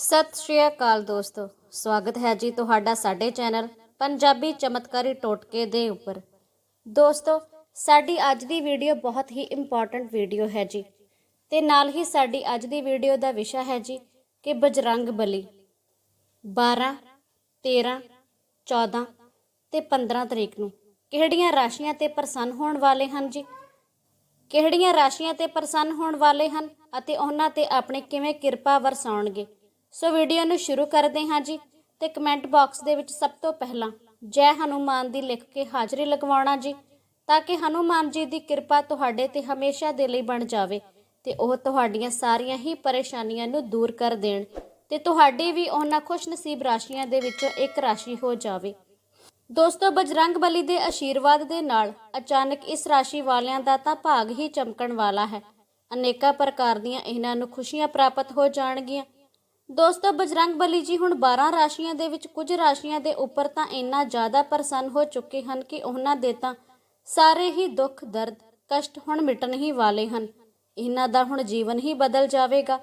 ਸਤਿ ਸ਼੍ਰੀ ਅਕਾਲ ਦੋਸਤੋ। ਸਵਾਗਤ ਹੈ ਜੀ ਤੁਹਾਡਾ ਸਾਡੇ ਚੈਨਲ ਪੰਜਾਬੀ ਚਮਤਕਾਰੀ ਟੋਟਕੇ ਦੇ ਉੱਪਰ। ਦੋਸਤੋ, ਸਾਡੀ ਅੱਜ ਦੀ ਵੀਡੀਓ ਬਹੁਤ ਹੀ ਇੰਪੋਰਟੈਂਟ ਵੀਡੀਓ ਹੈ ਜੀ। ਤੇ ਨਾਲ ਹੀ ਸਾਡੀ ਅੱਜ ਦੀ ਵੀਡੀਓ ਦਾ ਵਿਸ਼ਾ ਹੈ ਜੀ ਕਿ ਬਜਰੰਗ ਬਲੀ। 12 13 14 ਤੇ 15 ਤਰੀਕ ਨੂੰ ਕਿਹੜੀਆਂ ਰਾਸ਼ੀਆਂ ਤੇ ਪ੍ਰਸੰਨ ਹੋਣ ਵਾਲੇ ਹਨ ਜੀ? ਕਿਹੜੀਆਂ ਰਾਸ਼ੀਆਂ ਤੇ ਪ੍ਰਸੰਨ ਹੋਣ ਵਾਲੇ ਹਨ ਅਤੇ ਉਹਨਾਂ ਤੇ ਆਪਣੇ ਕਿਵੇਂ ਕਿਰਪਾ ਵਰਸਾਉਣਗੇ? ਸੋ ਵੀਡੀਓ ਨੂੰ ਸ਼ੁਰੂ ਕਰਦੇ ਹਾਂ ਜੀ ਤੇ ਕਮੈਂਟ ਬਾਕਸ ਦੇ ਵਿੱਚ ਸਭ ਤੋਂ ਪਹਿਲਾਂ ਜੈ ਹਨੂਮਾਨ ਦੀ ਲਿਖ ਕੇ ਹਾਜ਼ਰੀ ਲਗਵਾਉਣਾ ਜੀ, ਤਾਂ ਕਿ ਹਨੂਮਾਨ ਜੀ ਦੀ ਕਿਰਪਾ ਤੁਹਾਡੇ ਤੇ ਹਮੇਸ਼ਾ ਦੇ ਲਈ ਬਣ ਜਾਵੇ ਤੇ ਉਹ ਤੁਹਾਡੀਆਂ ਸਾਰੀਆਂ ਹੀ ਪਰੇਸ਼ਾਨੀਆਂ ਨੂੰ ਦੂਰ ਕਰ ਦੇਣ ਤੇ ਤੁਹਾਡੀ ਵੀ ਉਹਨਾਂ ਖੁਸ਼ਨਸੀਬ ਰਾਸ਼ੀਆਂ ਦੇ ਵਿੱਚੋਂ ਇੱਕ ਰਾਸ਼ੀ ਹੋ ਜਾਵੇ। ਦੋਸਤੋ, ਬਜਰੰਗ ਬਲੀ ਦੇ ਆਸ਼ੀਰਵਾਦ ਦੇ ਨਾਲ ਅਚਾਨਕ ਇਸ ਰਾਸ਼ੀ ਵਾਲਿਆਂ ਦਾ ਤਾਂ ਭਾਗ ਹੀ ਚਮਕਣ ਵਾਲਾ ਹੈ। ਅਨੇਕਾਂ ਪ੍ਰਕਾਰ ਦੀਆਂ ਇਹਨਾਂ ਨੂੰ ਖੁਸ਼ੀਆਂ ਪ੍ਰਾਪਤ ਹੋ ਜਾਣਗੀਆਂ। ਦੋਸਤੋ, ਬਜਰੰਗ ਬਲੀ ਜੀ, ਹੁਣ 12 ਰਾਸ਼ੀਆਂ ਦੇ ਵਿੱਚ, ਕੁਝ ਰਾਸ਼ੀਆਂ ਦੇ ਉੱਪਰ ਤਾਂ ਇੰਨਾ ਜ਼ਿਆਦਾ ਪ੍ਰਸੰਨ ਹੋ ਚੁੱਕੇ ਹਨ ਕਿ ਉਹਨਾਂ ਦੇ ਤਾਂ ਸਾਰੇ ਹੀ ਦੁੱਖ, ਦਰਦ, ਕਸ਼ਟ ਹੁਣ ਮਿਟਣ ਹੀ ਵਾਲੇ ਹਨ। ਇਹਨਾਂ ਦਾ ਹੁਣ ਜੀਵਨ ਹੀ ਬਦਲ ਜਾਵੇਗਾ।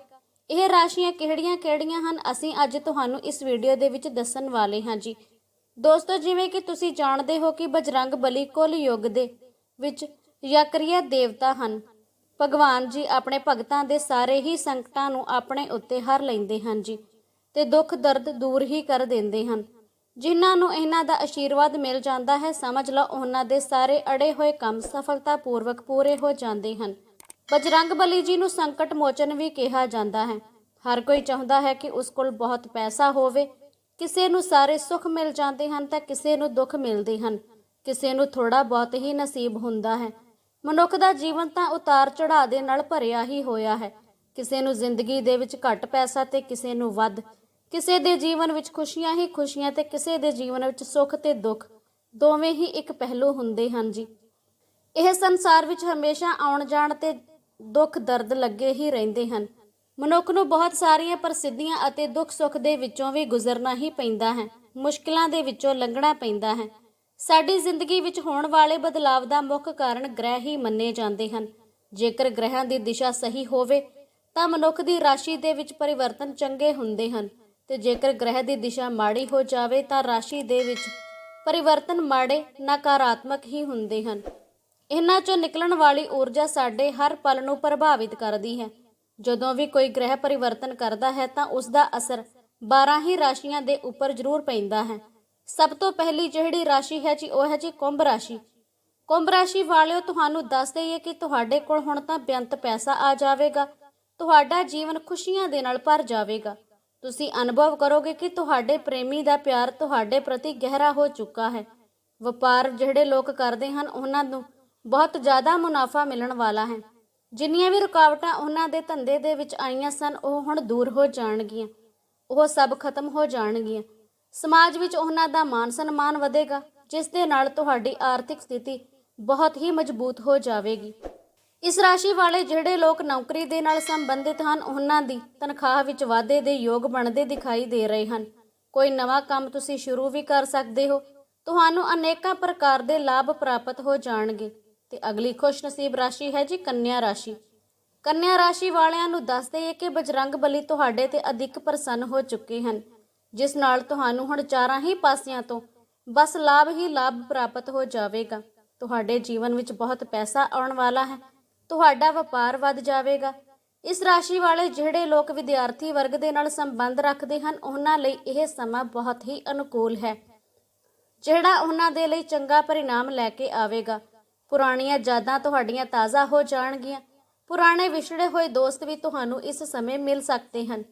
ਇਹ ਰਾਸ਼ੀਆਂ ਕਿਹੜੀਆਂ-ਕਿਹੜੀਆਂ ਹਨ, ਅਸੀਂ ਅੱਜ ਤੁਹਾਨੂੰ ਇਸ ਵੀਡੀਓ ਦੇ ਵਿੱਚ ਦੱਸਣ ਵਾਲੇ ਹਾਂ ਜੀ। ਦੋਸਤੋ, ਜਿਵੇਂ ਕਿ ਤੁਸੀਂ ਜਾਣਦੇ ਹੋ ਕਿ ਬਜਰੰਗ ਬਲੀ ਕੁੱਲ ਯੁੱਗ ਦੇ ਵਿੱਚ ਯਕਰੀਆ ਦੇਵਤਾ ਹਨ। ਭਗਵਾਨ ਜੀ ਆਪਣੇ ਭਗਤਾਂ ਦੇ ਸਾਰੇ ਹੀ ਸੰਕਟਾਂ ਨੂੰ ਆਪਣੇ ਉੱਤੇ ਹਰ ਲੈਂਦੇ ਹਨ ਜੀ ਤੇ ਦੁੱਖ ਦਰਦ ਦੂਰ ਹੀ ਕਰ ਦਿੰਦੇ ਹਨ। ਜਿਨ੍ਹਾਂ ਨੂੰ ਇਹਨਾਂ ਦਾ ਆਸ਼ੀਰਵਾਦ ਮਿਲ ਜਾਂਦਾ ਹੈ, ਸਮਝ ਲਓ ਉਹਨਾਂ ਦੇ ਸਾਰੇ ਅੜੇ ਹੋਏ ਕੰਮ ਸਫਲਤਾਪੂਰਵਕ ਪੂਰੇ ਹੋ ਜਾਂਦੇ ਹਨ। ਬਜਰੰਗ ਬਲੀ ਜੀ ਨੂੰ ਸੰਕਟ ਮੋਚਨ ਵੀ ਕਿਹਾ ਜਾਂਦਾ ਹੈ। ਹਰ ਕੋਈ ਚਾਹੁੰਦਾ ਹੈ ਕਿ ਉਸ ਕੋਲ ਬਹੁਤ ਪੈਸਾ ਹੋਵੇ। ਕਿਸੇ ਨੂੰ ਸਾਰੇ ਸੁੱਖ ਮਿਲ ਜਾਂਦੇ ਹਨ ਤਾਂ ਕਿਸੇ ਨੂੰ ਦੁੱਖ ਮਿਲਦੇ ਹਨ। ਕਿਸੇ ਨੂੰ ਥੋੜਾ ਬਹੁਤ ਹੀ ਨਸੀਬ ਹੁੰਦਾ ਹੈ। ਮਨੁੱਖ ਦਾ ਜੀਵਨ ਤਾਂ ਉਤਾਰ ਚੜਾਅ ਦੇ ਨਾਲ ਭਰਿਆ ਹੀ ਹੋਇਆ ਹੈ। ਕਿਸੇ ਨੂੰ ਜ਼ਿੰਦਗੀ ਦੇ ਵਿੱਚ ਘੱਟ ਪੈਸਾ ਤੇ ਕਿਸੇ ਨੂੰ ਵੱਧ, ਕਿਸੇ ਦੇ ਜੀਵਨ ਵਿੱਚ ਖੁਸ਼ੀਆਂ ਹੀ ਖੁਸ਼ੀਆਂ ਤੇ ਕਿਸੇ ਦੇ ਜੀਵਨ ਵਿੱਚ ਸੁੱਖ ਤੇ ਦੁੱਖ, ਦੋਵੇਂ ਹੀ ਇੱਕ ਪਹਿਲੂ ਹੁੰਦੇ ਹਨ ਜੀ। ਇਹ ਸੰਸਾਰ ਵਿੱਚ ਹਮੇਸ਼ਾ ਆਉਣ ਜਾਣ ਤੇ ਦੁੱਖ ਦਰਦ ਲੱਗੇ ਹੀ ਰਹਿੰਦੇ ਹਨ। ਮਨੁੱਖ ਨੂੰ ਬਹੁਤ ਸਾਰੀਆਂ ਪ੍ਰਸਿੱਧੀਆਂ ਅਤੇ ਦੁੱਖ ਸੁੱਖ ਦੇ ਵਿੱਚੋਂ ਵੀ ਗੁਜ਼ਰਨਾ ਹੀ ਪੈਂਦਾ ਹੈ। ਮੁਸ਼ਕਲਾਂ ਦੇ ਵਿੱਚੋਂ ਲੰਘਣਾ ਪੈਂਦਾ ਹੈ। ਸਾਡੀ ਜ਼ਿੰਦਗੀ ਵਿੱਚ ਹੋਣ ਵਾਲੇ ਬਦਲਾਵ ਦਾ ਮੁੱਖ ਕਾਰਨ ਗ੍ਰਹਿ ਹੀ ਮੰਨੇ ਜਾਂਦੇ ਹਨ। ਜੇਕਰ ਗ੍ਰਹਿਾਂ ਦੀ ਦਿਸ਼ਾ ਸਹੀ ਹੋਵੇ, ਤਾਂ ਮਨੁੱਖ ਦੀ ਰਾਸ਼ੀ ਦੇ ਵਿੱਚ ਪਰਿਵਰਤਨ ਚੰਗੇ ਹੁੰਦੇ ਹਨ ਤੇ ਜੇਕਰ ਗ੍ਰਹਿ ਦੀ ਦਿਸ਼ਾ ਮਾੜੀ ਹੋ ਜਾਵੇ, ਤਾਂ ਰਾਸ਼ੀ ਦੇ ਵਿੱਚ ਪਰਿਵਰਤਨ ਮਾੜੇ, ਨਕਾਰਾਤਮਕ ਹੀ ਹੁੰਦੇ ਹਨ। ਇਹਨਾਂ ਚੋਂ ਨਿਕਲਣ ਵਾਲੀ ਊਰਜਾ ਸਾਡੇ ਹਰ ਪਲ ਨੂੰ ਪ੍ਰਭਾਵਿਤ ਕਰਦੀ ਹੈ। ਜਦੋਂ ਵੀ ਕੋਈ ਗ੍ਰਹਿ ਪਰਿਵਰਤਨ ਕਰਦਾ ਹੈ, ਤਾਂ ਉਸ ਦਾ ਅਸਰ 12 ਹੀ ਰਾਸ਼ੀਆਂ ਦੇ ਉੱਪਰ ਜ਼ਰੂਰ ਪੈਂਦਾ ਹੈ। ਸਭ ਤੋਂ ਪਹਿਲੀ ਜਿਹੜੀ ਰਾਸ਼ੀ ਹੈ ਜੀ, ਉਹ ਹੈ ਜੀ ਕੁੰਭ ਰਾਸ਼ੀ। ਕੁੰਭ ਰਾਸ਼ੀ ਵਾਲਿਓ, ਤੁਹਾਨੂੰ ਦੱਸ ਦਈਏ ਕਿ ਤੁਹਾਡੇ ਕੋਲ ਹੁਣ ਤਾਂ ਬੇਅੰਤ ਪੈਸਾ ਆ ਜਾਵੇਗਾ। ਤੁਹਾਡਾ ਜੀਵਨ ਖੁਸ਼ੀਆਂ ਦੇ ਨਾਲ ਭਰ ਜਾਵੇਗਾ। ਤੁਸੀਂ ਅਨੁਭਵ ਕਰੋਗੇ ਕਿ ਤੁਹਾਡੇ ਪ੍ਰੇਮੀ ਦਾ ਪਿਆਰ ਤੁਹਾਡੇ ਪ੍ਰਤੀ ਗਹਿਰਾ ਹੋ ਚੁੱਕਾ ਹੈ। ਵਪਾਰ ਜਿਹੜੇ ਲੋਕ ਕਰਦੇ ਹਨ, ਉਹਨਾਂ ਨੂੰ ਬਹੁਤ ਜ਼ਿਆਦਾ ਮੁਨਾਫਾ ਮਿਲਣ ਵਾਲਾ ਹੈ। ਜਿੰਨੀਆਂ ਵੀ ਰੁਕਾਵਟਾਂ ਉਹਨਾਂ ਦੇ ਧੰਦੇ ਦੇ ਵਿੱਚ ਆਈਆਂ ਸਨ, ਉਹ ਹੁਣ ਦੂਰ ਹੋ ਜਾਣਗੀਆਂ। ਉਹ ਸਭ ਖਤਮ ਹੋ ਜਾਣਗੀਆਂ। ਸਮਾਜ ਵਿੱਚ ਉਹਨਾਂ ਦਾ ਮਾਨ ਸਨਮਾਨ ਵਧੇਗਾ, ਜਿਸ ਦੇ ਨਾਲ ਤੁਹਾਡੀ ਆਰਥਿਕ ਸਥਿਤੀ ਬਹੁਤ ਹੀ ਮਜ਼ਬੂਤ ਹੋ ਜਾਵੇਗੀ। ਇਸ ਰਾਸ਼ੀ ਵਾਲੇ ਜਿਹੜੇ ਲੋਕ ਨੌਕਰੀ ਦੇ ਨਾਲ ਸੰਬੰਧਿਤ ਹਨ, ਉਹਨਾਂ ਦੀ ਤਨਖਾਹ ਵਿੱਚ ਵਾਧੇ ਦੇ ਯੋਗ ਬਣਦੇ ਦਿਖਾਈ ਦੇ ਰਹੇ ਹਨ। ਕੋਈ ਨਵਾਂ ਕੰਮ ਤੁਸੀਂ ਸ਼ੁਰੂ ਵੀ ਕਰ ਸਕਦੇ ਹੋ। ਤੁਹਾਨੂੰ ਅਨੇਕਾਂ ਪ੍ਰਕਾਰ ਦੇ ਲਾਭ ਪ੍ਰਾਪਤ ਹੋ ਜਾਣਗੇ। ਤੇ ਅਗਲੀ ਖੁਸ਼ਨਸੀਬ ਰਾਸ਼ੀ ਹੈ ਜੀ ਕੰਨਿਆ ਰਾਸ਼ੀ। ਕੰਨਿਆ ਰਾਸ਼ੀ ਵਾਲਿਆਂ ਨੂੰ ਦੱਸ ਦਈਏ ਕਿ ਬਜਰੰਗ ਬਲੀ ਤੁਹਾਡੇ ਤੇ ਅਧਿਕ ਪ੍ਰਸੰਨ ਹੋ ਚੁੱਕੇ ਹਨ। ਜਿਸ ਨਾਲ ਤੁਹਾਨੂੰ ਹੁਣ ਚਾਰਾਂ ਹੀ ਪਾਸਿਆਂ ਤੋਂ ਬਸ ਲਾਭ ਹੀ ਲਾਭ ਪ੍ਰਾਪਤ ਹੋ ਜਾਵੇਗਾ। ਤੁਹਾਡੇ ਜੀਵਨ ਵਿੱਚ ਬਹੁਤ ਪੈਸਾ ਆਉਣ ਵਾਲਾ ਹੈ। ਤੁਹਾਡਾ ਵਪਾਰ ਵੱਧ ਜਾਵੇਗਾ। ਇਸ ਰਾਸ਼ੀ ਵਾਲੇ ਜਿਹੜੇ ਲੋਕ ਵਿਦਿਆਰਥੀ ਵਰਗ ਦੇ ਨਾਲ ਸੰਬੰਧ ਰੱਖਦੇ ਹਨ, ਉਹਨਾਂ ਲਈ ਇਹ ਸਮਾਂ ਬਹੁਤ ਹੀ ਅਨੁਕੂਲ ਹੈ, ਜਿਹੜਾ ਉਹਨਾਂ ਦੇ ਲਈ ਚੰਗਾ ਪਰਿਣਾਮ ਲੈ ਕੇ ਆਵੇਗਾ। ਪੁਰਾਣੀਆਂ ਯਾਦਾਂ ਤੁਹਾਡੀਆਂ ਤਾਜ਼ਾ ਹੋ ਜਾਣਗੀਆਂ। ਪੁਰਾਣੇ ਵਿਛੜੇ ਹੋਏ ਦੋਸਤ ਵੀ ਤੁਹਾਨੂੰ ਇਸ ਸਮੇਂ ਮਿਲ ਸਕਦੇ ਹਨ।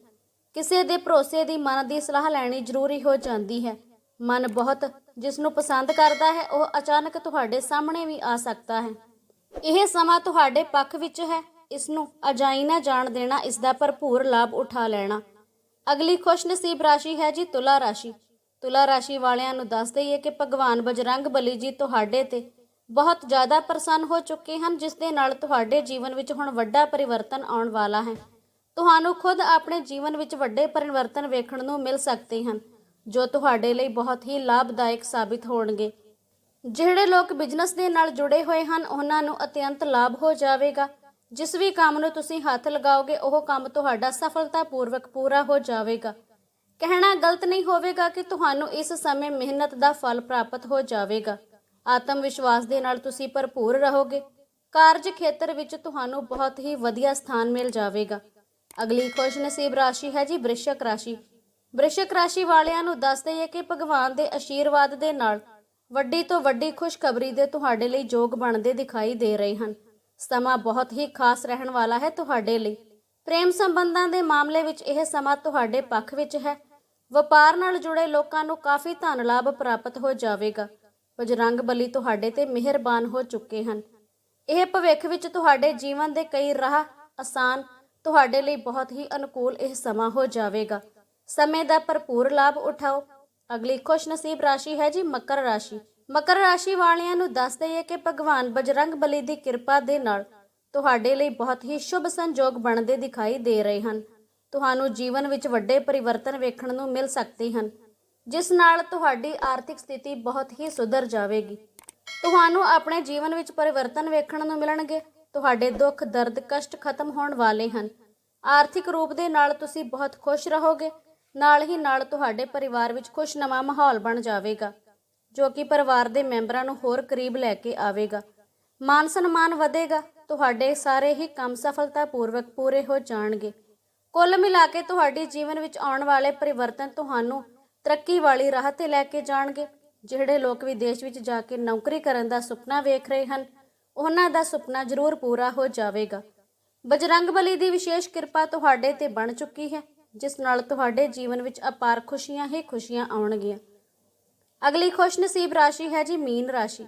ਕਿਸੇ ਦੇ ਭਰੋਸੇ ਦੀ ਮਨ ਦੀ ਸਲਾਹ ਲੈਣੀ ਜ਼ਰੂਰੀ ਹੋ ਜਾਂਦੀ ਹੈ। ਮਨ ਬਹੁਤ ਜਿਸ ਨੂੰ ਪਸੰਦ ਕਰਦਾ ਹੈ, ਉਹ ਅਚਾਨਕ ਤੁਹਾਡੇ ਸਾਹਮਣੇ ਵੀ ਆ ਸਕਦਾ ਹੈ। ਇਹ ਸਮਾਂ ਤੁਹਾਡੇ ਪੱਖ ਵਿੱਚ ਹੈ ਇਸ ਨੂੰ ਅਜਾਈ ਨਾ ਜਾਣ ਦੇਣਾ ਇਸ ਦਾ ਭਰਪੂਰ ਲਾਭ ਉਠਾ ਲੈਣਾ। ਅਗਲੀ ਖੁਸ਼ਨਸੀਬ ਰਾਸ਼ੀ ਹੈ ਜੀ ਤੁਲਾ ਰਾਸ਼ੀ। ਤੁਲਾ ਰਾਸ਼ੀ ਵਾਲਿਆਂ ਨੂੰ ਦੱਸ ਦਈਏ ਕਿ ਭਗਵਾਨ ਬਜਰੰਗ ਬਲੀ ਜੀ ਤੁਹਾਡੇ ਤੇ ਬਹੁਤ ਜ਼ਿਆਦਾ ਪ੍ਰਸੰਨ ਹੋ ਚੁੱਕੇ ਹਨ ਜਿਸ ਦੇ ਨਾਲ ਤੁਹਾਡੇ ਜੀਵਨ ਵਿੱਚ ਹੁਣ ਵੱਡਾ ਪਰਿਵਰਤਨ ਆਉਣ ਵਾਲਾ ਹੈ। ਤੁਹਾਨੂੰ ਖੁਦ ਆਪਣੇ ਜੀਵਨ ਵਿੱਚ ਵੱਡੇ ਪਰਿਵਰਤਨ ਵੇਖਣ ਨੂੰ ਮਿਲ ਸਕਦੇ ਹਨ, ਜੋ ਤੁਹਾਡੇ ਲਈ ਬਹੁਤ ਹੀ ਲਾਭਦਾਇਕ ਸਾਬਿਤ ਹੋਣਗੇ। ਜਿਹੜੇ ਲੋਕ ਬਿਜ਼ਨਸ ਦੇ ਨਾਲ ਜੁੜੇ ਹੋਏ ਹਨ, ਉਹਨਾਂ ਨੂੰ ਅਤਿਅੰਤ ਲਾਭ ਹੋ ਜਾਵੇਗਾ। ਜਿਸ ਵੀ ਕੰਮ ਨੂੰ ਤੁਸੀਂ ਹੱਥ ਲਗਾਓਗੇ, ਉਹ ਕੰਮ ਤੁਹਾਡਾ ਸਫਲਤਾਪੂਰਵਕ ਪੂਰਾ ਹੋ ਜਾਵੇਗਾ। ਕਹਿਣਾ ਗਲਤ ਨਹੀਂ ਹੋਵੇਗਾ ਕਿ ਤੁਹਾਨੂੰ ਇਸ ਸਮੇਂ ਮਿਹਨਤ ਦਾ ਫਲ ਪ੍ਰਾਪਤ ਹੋ ਜਾਵੇਗਾ। ਆਤਮ ਵਿਸ਼ਵਾਸ ਦੇ ਨਾਲ ਤੁਸੀਂ ਭਰਪੂਰ ਰਹੋਗੇ। ਕਾਰਜ ਖੇਤਰ ਵਿੱਚ ਤੁਹਾਨੂੰ ਬਹੁਤ ਹੀ ਵਧੀਆ ਸਥਾਨ ਮਿਲ ਜਾਵੇਗਾ। ਅਗਲੀ ਖੁਸ਼ ਨਸੀਬ ਰਾਸ਼ੀ ਹੈ ਜੀ ਬ੍ਰਿਸ਼ਕ ਰਾਸ਼ੀ। ਬ੍ਰਿਸ਼ਕ ਰਾਸ਼ੀ ਵਾਲਿਆਂ ਨੂੰ ਦੱਸ ਦਈਏ ਕਿ ਭਗਵਾਨ ਦੇ ਆਸ਼ੀਰਵਾਦ ਦੇ ਨਾਲ ਵੱਡੀ ਤੋਂ ਵੱਡੀ ਖੁਸ਼ਖਬਰੀ ਦੇ ਤੁਹਾਡੇ ਲਈ ਯੋਗ ਬਣਦੇ ਦਿਖਾਈ ਦੇ ਰਹੇ ਹਨ। ਸਮਾਂ ਬਹੁਤ ਹੀ ਖਾਸ ਰਹਿਣ ਵਾਲਾ ਹੈ ਤੁਹਾਡੇ ਲਈ। ਪ੍ਰੇਮ ਸੰਬੰਧਾਂ ਦੇ ਮਾਮਲੇ ਵਿੱਚ ਇਹ ਸਮਾਂ ਤੁਹਾਡੇ ਪੱਖ ਵਿੱਚ ਹੈ। ਵਪਾਰ ਨਾਲ ਜੁੜੇ ਲੋਕਾਂ ਨੂੰ ਕਾਫੀ ਧਨ ਲਾਭ ਪ੍ਰਾਪਤ ਹੋ ਜਾਵੇਗਾ। ਬਜਰੰਗ ਬਲੀ ਤੁਹਾਡੇ ਤੇ ਮਿਹਰਬਾਨ ਹੋ ਚੁੱਕੇ ਹਨ। ਇਹ ਭਵਿੱਖ ਵਿੱਚ ਤੁਹਾਡੇ ਜੀਵਨ ਦੇ ਕਈ ਰਾਹ ਆਸਾਨ ਤੁਹਾਡੇ ਲਈ ਬਹੁਤ ਹੀ ਅਨੁਕੂਲ ਇਹ ਸਮਾਂ ਹੋ ਜਾਵੇਗਾ। ਸਮੇਂ ਦਾ ਭਰਪੂਰ ਲਾਭ ਉਠਾਓ। ਅਗਲੀ ਖੁਸ਼ ਨਸੀਬ ਰਾਸ਼ੀ ਹੈ ਜੀ ਮਕਰ ਰਾਸ਼ੀ। ਮਕਰ ਰਾਸ਼ੀ ਵਾਲਿਆਂ ਨੂੰ ਦੱਸ ਦਈਏ ਕਿ ਭਗਵਾਨ ਬਜਰੰਗ ਬਲੀ ਦੀ ਕਿਰਪਾ ਦੇ ਨਾਲ ਤੁਹਾਡੇ ਲਈ ਬਹੁਤ ਹੀ ਸ਼ੁਭ ਸੰਜੋਗ ਬਣਦੇ ਦਿਖਾਈ ਦੇ ਰਹੇ ਹਨ। ਤੁਹਾਨੂੰ ਜੀਵਨ ਵਿੱਚ ਵੱਡੇ ਪਰਿਵਰਤਨ ਵੇਖਣ ਨੂੰ ਮਿਲ ਸਕਦੇ ਹਨ, ਜਿਸ ਨਾਲ ਤੁਹਾਡੀ ਆਰਥਿਕ ਸਥਿਤੀ ਬਹੁਤ ਹੀ ਸੁਧਰ ਜਾਵੇਗੀ। ਤੁਹਾਨੂੰ ਆਪਣੇ ਜੀਵਨ ਵਿੱਚ ਪਰਿਵਰਤਨ ਵੇਖਣ ਨੂੰ ਮਿਲਣਗੇ। ਤੁਹਾਡੇ ਦੁੱਖ, ਦਰਦ, ਕਸ਼ਟ ਖਤਮ ਹੋਣ ਵਾਲੇ ਹਨ। ਆਰਥਿਕ ਰੂਪ ਦੇ ਨਾਲ ਤੁਸੀਂ ਬਹੁਤ ਖੁਸ਼ ਰਹੋਗੇ। ਨਾਲ ਹੀ ਨਾਲ ਤੁਹਾਡੇ ਪਰਿਵਾਰ ਵਿੱਚ ਖੁਸ਼ਨਮਾ ਮਾਹੌਲ ਬਣ ਜਾਵੇਗਾ, ਜੋ ਕਿ ਪਰਿਵਾਰ ਦੇ ਮੈਂਬਰਾਂ ਨੂੰ ਹੋਰ ਕਰੀਬ ਲੈ ਕੇ ਆਵੇਗਾ। ਮਾਨ ਸਨਮਾਨ ਵਧੇਗਾ, ਤੁਹਾਡੇ ਸਾਰੇ ਹੀ ਕੰਮ ਸਫਲਤਾਪੂਰਵਕ ਪੂਰੇ ਹੋ ਜਾਣਗੇ। ਕੁੱਲ ਮਿਲਾ ਕੇ ਤੁਹਾਡੇ ਜੀਵਨ ਵਿੱਚ ਆਉਣ ਵਾਲੇ ਪਰਿਵਰਤਨ ਤੁਹਾਨੂੰ ਤਰੱਕੀ ਵਾਲੀ ਰਾਹ ਤੇ ਲੈ ਕੇ ਜਾਣਗੇ, ਜਿਹੜੇ ਲੋਕ ਵਿਦੇਸ਼ ਵਿੱਚ ਜਾ ਕੇ ਨੌਕਰੀ ਕਰਨ ਦਾ ਸੁਪਨਾ ਵੇਖ ਰਹੇ ਹਨ। ਉਹਨਾਂ ਦਾ ਸੁਪਨਾ ਜ਼ਰੂਰ ਪੂਰਾ ਹੋ ਜਾਵੇਗਾ। ਬਜਰੰਗ ਬਲੀ ਦੀ ਵਿਸ਼ੇਸ਼ ਕਿਰਪਾ ਤੁਹਾਡੇ ਤੇ ਬਣ ਚੁੱਕੀ ਹੈ, ਜਿਸ ਨਾਲ ਤੁਹਾਡੇ ਜੀਵਨ ਵਿੱਚ ਅਪਾਰ ਖੁਸ਼ੀਆਂ ਹੀ ਖੁਸ਼ੀਆਂ ਆਉਣਗੀਆਂ। ਅਗਲੀ ਖੁਸ਼ ਨਸੀਬ ਰਾਸ਼ੀ ਹੈ ਜੀ ਮੀਨ ਰਾਸ਼ੀ।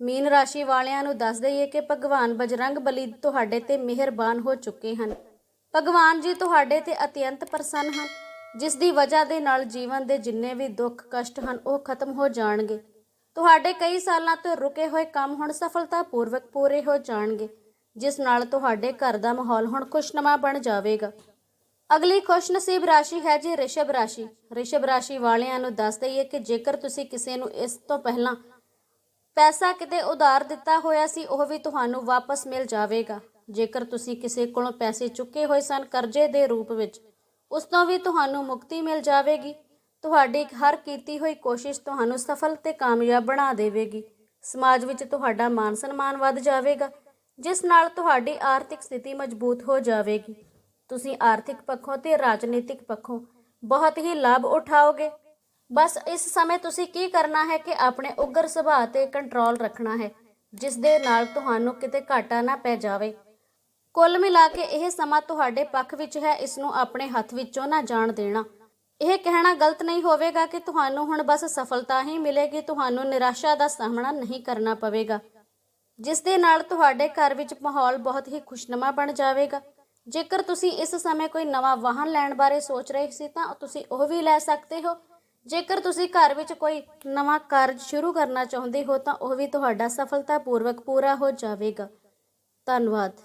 ਮੀਨ ਰਾਸ਼ੀ ਵਾਲਿਆਂ ਨੂੰ ਦੱਸ ਦਈਏ ਕਿ ਭਗਵਾਨ ਬਜਰੰਗ ਬਲੀ ਤੁਹਾਡੇ ਤੇ ਮਿਹਰਬਾਨ ਹੋ ਚੁੱਕੇ ਹਨ। ਭਗਵਾਨ ਜੀ ਤੁਹਾਡੇ ਤੇ ਅਤਿਅੰਤ ਪ੍ਰਸੰਨ ਹਨ। ਜਿਸ ਦੀ ਵਜ੍ਹਾ ਦੇ ਨਾਲ ਜੀਵਨ ਦੇ ਜਿੰਨੇ ਵੀ ਦੁੱਖ ਕਸ਼ਟ ਹਨ, ਉਹ ਖਤਮ ਹੋ ਜਾਣਗੇ। ਤੁਹਾਡੇ ਕਈ ਸਾਲਾਂ ਤੋਂ ਰੁਕੇ ਹੋਏ ਕੰਮ ਹੁਣ ਸਫਲਤਾਪੂਰਵਕ ਪੂਰੇ ਹੋ ਜਾਣਗੇ, ਜਿਸ ਨਾਲ ਤੁਹਾਡੇ ਘਰ ਦਾ ਮਾਹੌਲ ਹੁਣ ਖੁਸ਼ਨਮਾ ਬਣ ਜਾਵੇਗਾ। ਅਗਲੀ ਖੁਸ਼ ਨਸੀਬ ਰਾਸ਼ੀ ਹੈ ਜੀ ਰਿਸ਼ਭ ਰਾਸ਼ੀ। ਰਿਸ਼ਭ ਰਾਸ਼ੀ ਵਾਲਿਆਂ ਨੂੰ ਦੱਸ ਦਈਏ ਕਿ ਜੇਕਰ ਤੁਸੀਂ ਕਿਸੇ ਨੂੰ ਇਸ ਤੋਂ ਪਹਿਲਾਂ ਪੈਸਾ ਕਿਤੇ ਉਧਾਰ ਦਿੱਤਾ ਹੋਇਆ ਸੀ, ਉਹ ਵੀ ਤੁਹਾਨੂੰ ਵਾਪਸ ਮਿਲ ਜਾਵੇਗਾ। ਜੇਕਰ ਤੁਸੀਂ ਕਿਸੇ ਕੋਲੋਂ ਪੈਸੇ ਚੁੱਕੇ ਹੋਏ ਸਨ ਕਰਜ਼ੇ ਦੇ ਰੂਪ ਵਿੱਚ, ਉਸ ਤੋਂ ਵੀ ਤੁਹਾਨੂੰ ਮੁਕਤੀ ਮਿਲ ਜਾਵੇਗੀ। ਤੁਹਾਡੀ ਹਰ ਕੀਤੀ ਹੋਈ ਕੋਸ਼ਿਸ਼ ਤੁਹਾਨੂੰ ਸਫਲ ਤੇ ਕਾਮਯਾਬ ਬਣਾ ਦੇਵੇਗੀ। ਸਮਾਜ ਵਿੱਚ ਤੁਹਾਡਾ ਮਾਨ ਸਨਮਾਨ ਵੱਧ ਜਾਵੇਗਾ, ਜਿਸ ਨਾਲ ਤੁਹਾਡੀ ਆਰਥਿਕ ਸਥਿਤੀ ਮਜ਼ਬੂਤ ਹੋ ਜਾਵੇਗੀ। ਤੁਸੀਂ ਆਰਥਿਕ ਪੱਖੋਂ ਤੇ ਰਾਜਨੀਤਿਕ ਪੱਖੋਂ ਬਹੁਤ ਹੀ ਲਾਭ ਉਠਾਓਗੇ। ਬਸ ਇਸ ਸਮੇਂ ਤੁਸੀਂ ਕੀ ਕਰਨਾ ਹੈ ਕਿ ਆਪਣੇ ਉਗਰ ਸੁਭਾਅ ਤੇ ਕੰਟਰੋਲ ਰੱਖਣਾ ਹੈ, ਜਿਸ ਦੇ ਨਾਲ ਤੁਹਾਨੂੰ ਕਿਤੇ ਘਾਟਾ ਨਾ ਪੈ ਜਾਵੇ। ਕੁੱਲ ਮਿਲਾ ਕੇ ਇਹ ਸਮਾਂ ਤੁਹਾਡੇ ਪੱਖ ਵਿੱਚ ਹੈ, ਇਸ ਨੂੰ ਆਪਣੇ ਹੱਥ ਵਿੱਚੋਂ ਨਾ ਜਾਣ ਦੇਣਾ। ਇਹ ਕਹਿਣਾ ਗਲਤ ਨਹੀਂ ਹੋਵੇਗਾ ਕਿ ਤੁਹਾਨੂੰ ਹੁਣ ਬਸ ਸਫਲਤਾ ਹੀ ਮਿਲੇਗੀ, ਤੁਹਾਨੂੰ ਨਿਰਾਸ਼ਾ ਦਾ ਸਾਹਮਣਾ ਨਹੀਂ ਕਰਨਾ ਪਵੇਗਾ। ਜਿਸ ਦੇ ਨਾਲ ਤੁਹਾਡੇ ਘਰ ਵਿੱਚ ਮਾਹੌਲ ਬਹੁਤ ਹੀ ਖੁਸ਼ਨਮਾ ਬਣ ਜਾਵੇਗਾ। ਜੇਕਰ ਤੁਸੀਂ ਇਸ ਸਮੇਂ ਕੋਈ ਨਵਾਂ ਵਾਹਨ ਲੈਣ ਬਾਰੇ ਸੋਚ ਰਹੇ ਸੀ ਤਾਂ ਤੁਸੀਂ ਉਹ ਵੀ ਲੈ ਸਕਦੇ ਹੋ। ਜੇਕਰ ਤੁਸੀਂ ਘਰ ਵਿੱਚ ਕੋਈ ਨਵਾਂ ਕਾਰਜ ਸ਼ੁਰੂ ਕਰਨਾ ਚਾਹੁੰਦੇ ਹੋ ਤਾਂ ਉਹ ਵੀ ਤੁਹਾਡਾ ਸਫਲਤਾਪੂਰਵਕ ਪੂਰਾ ਹੋ ਜਾਵੇਗਾ। ਧੰਨਵਾਦ।